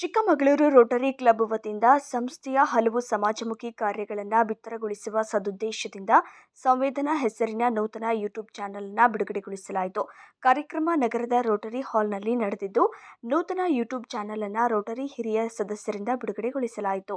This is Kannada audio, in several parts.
ಚಿಕ್ಕಮಗಳೂರು ರೋಟರಿ ಕ್ಲಬ್ ವತಿಯಿಂದ ಸಂಸ್ಥೆಯ ಹಲವು ಸಮಾಜಮುಖಿ ಕಾರ್ಯಗಳನ್ನು ಬಿತ್ತರಗೊಳಿಸುವ ಸದುದ್ದೇಶದಿಂದ ಸಂವೇದನಾ ಹೆಸರಿನ ನೂತನ ಯೂಟ್ಯೂಬ್ ಚಾನೆಲ್ನ ಬಿಡುಗಡೆಗೊಳಿಸಲಾಯಿತು. ಕಾರ್ಯಕ್ರಮ ನಗರದ ರೋಟರಿ ಹಾಲ್ನಲ್ಲಿ ನಡೆದಿದ್ದು, ನೂತನ ಯೂಟ್ಯೂಬ್ ಚಾನೆಲ್ ಅನ್ನು ರೋಟರಿ ಹಿರಿಯ ಸದಸ್ಯರಿಂದ ಬಿಡುಗಡೆಗೊಳಿಸಲಾಯಿತು.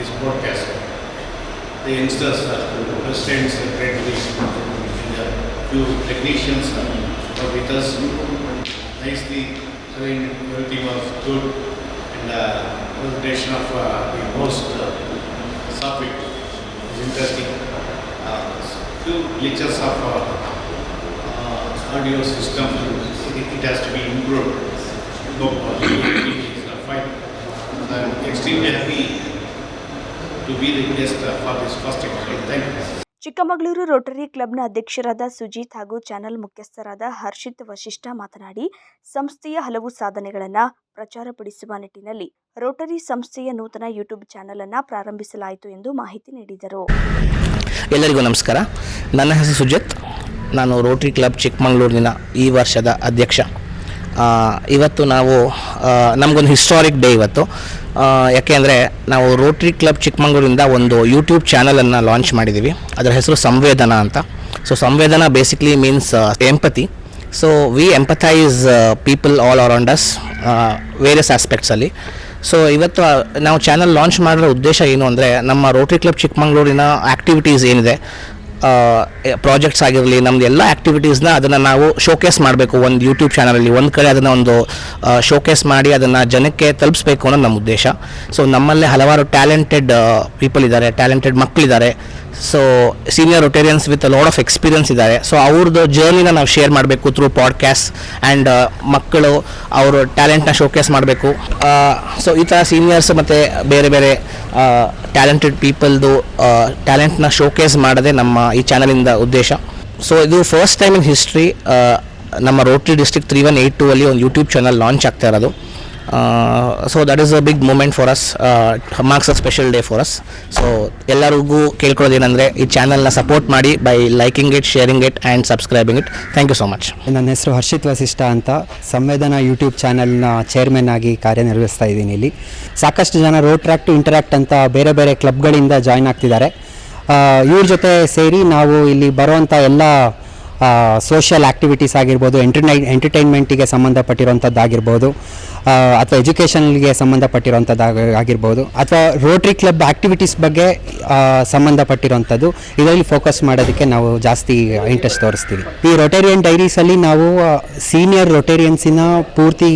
this broadcast. The youngsters, uh, the presidents, leaders, and a few technicians were with us. Nicely, mean, everything was good and uh, presentation of uh, the host, uh, subject is interesting. Uh, few glitches of uh, uh, audio system, it, has to be improved. No, uh, fine. I'm extremely happy to be the guest uh, for this first episode. Thank you. Chikkamagaluru Rotary ಕ್ಲಬ್ನ ಅಧ್ಯಕ್ಷರಾದ ಸುಜಿತ್ ಹಾಗೂ ಚಾನೆಲ್ ಮುಖ್ಯಸ್ಥರಾದ ಹರ್ಷಿತ್ ವಶಿಷ್ಠ ಮಾತನಾಡಿ ಸಂಸ್ಥೆಯ ಹಲವು ಸಾಧನೆಗಳನ್ನು ಪ್ರಚಾರಪಡಿಸುವ ನಿಟ್ಟಿನಲ್ಲಿ ರೋಟರಿ ಸಂಸ್ಥೆಯ ನೂತನ ಯೂಟ್ಯೂಬ್ ಚಾನೆಲ್ ಅನ್ನು ಪ್ರಾರಂಭಿಸಲಾಯಿತು ಎಂದು ಮಾಹಿತಿ ನೀಡಿದರು ಎಲ್ಲರಿಗೂ ನಮಸ್ಕಾರ ನನ್ನ ಹೆಸರು ಸುಜಿತ್ ನಾನು ರೋಟರಿ ಕ್ಲಬ್ ಚಿಕ್ಕಮಗಳೂರಿನ ಈ ವರ್ಷದ ಅಧ್ಯಕ್ಷ ಆ, ಇವತ್ತು ನಾವು ನಮಗೊಂದು ಹಿಸ್ಟಾರಿಕ್ ಡೇ ಇವತ್ತು. ಯಾಕೆ ಅಂದರೆ ನಾವು ರೋಟ್ರಿ ಕ್ಲಬ್ ಚಿಕ್ಕಮಂಗ್ಳೂರಿಂದ ಒಂದು ಯೂಟ್ಯೂಬ್ ಚಾನಲನ್ನು ಲಾಂಚ್ ಮಾಡಿದ್ದೀವಿ ಅದರ ಹೆಸರು ಸಂವೇದನಾ ಅಂತ. So Samvedana basically means empathy so we empathize people all around us various ಆಸ್ಪೆಕ್ಟ್ಸಲ್ಲಿ so ಇವತ್ತು ನಾವು ಚಾನಲ್ ಲಾಂಚ್ ಮಾಡಿರೋ ಉದ್ದೇಶ ಏನು ಅಂದರೆ ನಮ್ಮ ರೋಟ್ರಿ ಕ್ಲಬ್ ಚಿಕ್ಕಮಗಳೂರಿನ ಆ್ಯಕ್ಟಿವಿಟೀಸ್ ಏನಿದೆ. ಪ್ರಾಜೆಕ್ಟ್ಸ್ ಆಗಿರಲಿ ನಮ್ಮದು ಎಲ್ಲ ಆ್ಯಕ್ಟಿವಿಟೀಸ್ನ ಅದನ್ನು ನಾವು ಶೋಕೇಸ್ ಮಾಡಬೇಕು. ಒಂದು ಯೂಟ್ಯೂಬ್ ಚಾನಲಲ್ಲಿ ಒಂದು ಕಡೆ ಅದನ್ನು ಒಂದು ಶೋಕೇಸ್ ಮಾಡಿ ಅದನ್ನು ಜನಕ್ಕೆ ತಲುಪಿಸ್ಬೇಕು ಅನ್ನೋದು ನಮ್ಮ ಉದ್ದೇಶ. ಸೊ ನಮ್ಮಲ್ಲೇ ಹಲವಾರು ಟ್ಯಾಲೆಂಟೆಡ್ ಪೀಪಲ್ ಇದ್ದಾರೆ ಟ್ಯಾಲೆಂಟೆಡ್ ಮಕ್ಕಳಿದ್ದಾರೆ so senior Rotarians with lot of experience ಇದ್ದಾರೆ. ಸೊ ಅವ್ರದ್ದು ಜರ್ನಿನ ನಾವು ಶೇರ್ ಮಾಡಬೇಕು ಥ್ರೂ ಪಾಡ್ಕ್ಯಾಸ್ಟ್ ಆ್ಯಂಡ್ ಮಕ್ಕಳು ಅವರು ಟ್ಯಾಲೆಂಟ್ನ ಶೋಕೇಸ್ ಮಾಡಬೇಕು. ಸೊ ಈ ಥರ ಸೀನಿಯರ್ಸ್ ಮತ್ತು ಬೇರೆ ಬೇರೆ ಟ್ಯಾಲೆಂಟೆಡ್ ಪೀಪಲ್ದು ಟ್ಯಾಲೆಂಟ್ನ ಶೋಕೇಸ್ ಮಾಡೋದೇ ನಮ್ಮ ಈ ಚಾನಲಿಂದ ಉದ್ದೇಶ. ಸೊ ಇದು ಫಸ್ಟ್ ಟೈಮ್ ಇನ್ ಹಿಸ್ಟ್ರಿ ನಮ್ಮ Rotary district three one eight two ಅಲ್ಲಿ ಒಂದು ಯೂಟ್ಯೂಬ್ ಚಾನಲ್ ಲಾಂಚ್ ಆಗ್ತಾ ಇರೋದು. So that is a big moment for us marks a special day for us so ಎಲ್ಲರಿಗೂ ಕೇಳ್ಕೊಳ್ಳೋದೇನೆಂದರೆ ಈ ಚಾನಲ್ನ ಸಪೋರ್ಟ್ ಮಾಡಿ by liking it sharing it and subscribing it thank you so much ನನ್ನ ಹೆಸರು ಹರ್ಷಿತ್ ವಸಿಷ್ಠ ಅಂತ ಸಂವೇದನಾ ಯೂಟ್ಯೂಬ್ ಚಾನಲ್ನ ಚೇರ್ಮನ್ ಆಗಿ ಕಾರ್ಯನಿರ್ವಹಿಸ್ತಾ ಇದ್ದೀನಿ ಇಲ್ಲಿ. ಸಾಕಷ್ಟು ಜನ ರೋಟ್ರಾಕ್ಟ್ ಟು ಇಂಟರಾಕ್ಟ್ ಅಂತ ಬೇರೆ ಬೇರೆ ಕ್ಲಬ್ಗಳಿಂದ ಜಾಯ್ನ್ ಆಗ್ತಿದ್ದಾರೆ. ಇವ್ರ ಜೊತೆ ಸೇರಿ ನಾವು ಇಲ್ಲಿ ಬರುವಂಥ ಎಲ್ಲ ಸೋಷಿಯಲ್ ಆ್ಯಕ್ಟಿವಿಟೀಸ್ ಆಗಿರ್ಬೋದು ಎಂಟರ್ಟೈ ಎಂಟರ್ಟೈನ್ಮೆಂಟಿಗೆ ಸಂಬಂಧಪಟ್ಟಿರೋಂಥದ್ದಾಗಿರ್ಬೋದು ಅಥವಾ ಎಜುಕೇಷನ್ಗೆ ಸಂಬಂಧಪಟ್ಟಿರೋಂಥದ್ದು ಆಗಿರ್ಬೋದು, ಅಥವಾ ರೋಟ್ರಿ ಕ್ಲಬ್ ಆ್ಯಕ್ಟಿವಿಟೀಸ್ ಬಗ್ಗೆ ಸಂಬಂಧಪಟ್ಟಿರೋಂಥದ್ದು ಇದರಲ್ಲಿ ಫೋಕಸ್ ಮಾಡೋದಕ್ಕೆ ನಾವು ಜಾಸ್ತಿ ಇಂಟ್ರೆಸ್ಟ್ ತೋರಿಸ್ತೀವಿ. ಈ ರೊಟೇರಿಯನ್ ಡೈರೀಸಲ್ಲಿ ನಾವು ಸೀನಿಯರ್ ರೊಟೇರಿಯನ್ಸಿನ ಪೂರ್ತಿ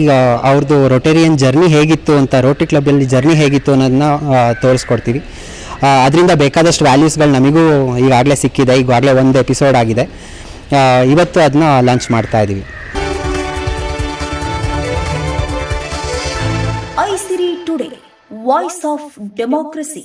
ಅವ್ರದ್ದು ರೊಟೇರಿಯನ್ ಜರ್ನಿ ಹೇಗಿತ್ತು ಅಂತ ರೋಟ್ರಿ ಕ್ಲಬ್ಬಲ್ಲಿ ಜರ್ನಿ ಹೇಗಿತ್ತು ಅನ್ನೋದನ್ನ ತೋರಿಸ್ಕೊಡ್ತೀವಿ. ಅದರಿಂದ ಬೇಕಾದಷ್ಟು ವ್ಯಾಲ್ಯೂಸ್ಗಳು ನಮಗೂ ಈಗಾಗಲೇ ಸಿಕ್ಕಿದೆ, ಈಗಾಗಲೇ ಒಂದು ಎಪಿಸೋಡ್ ಆಗಿದೆ. ಇವತ್ತು ಅದನ್ನ ಲಾಂಚ್ ಮಾಡ್ತಾ ಇದ್ದೀವಿ Aisiri today voice of democracy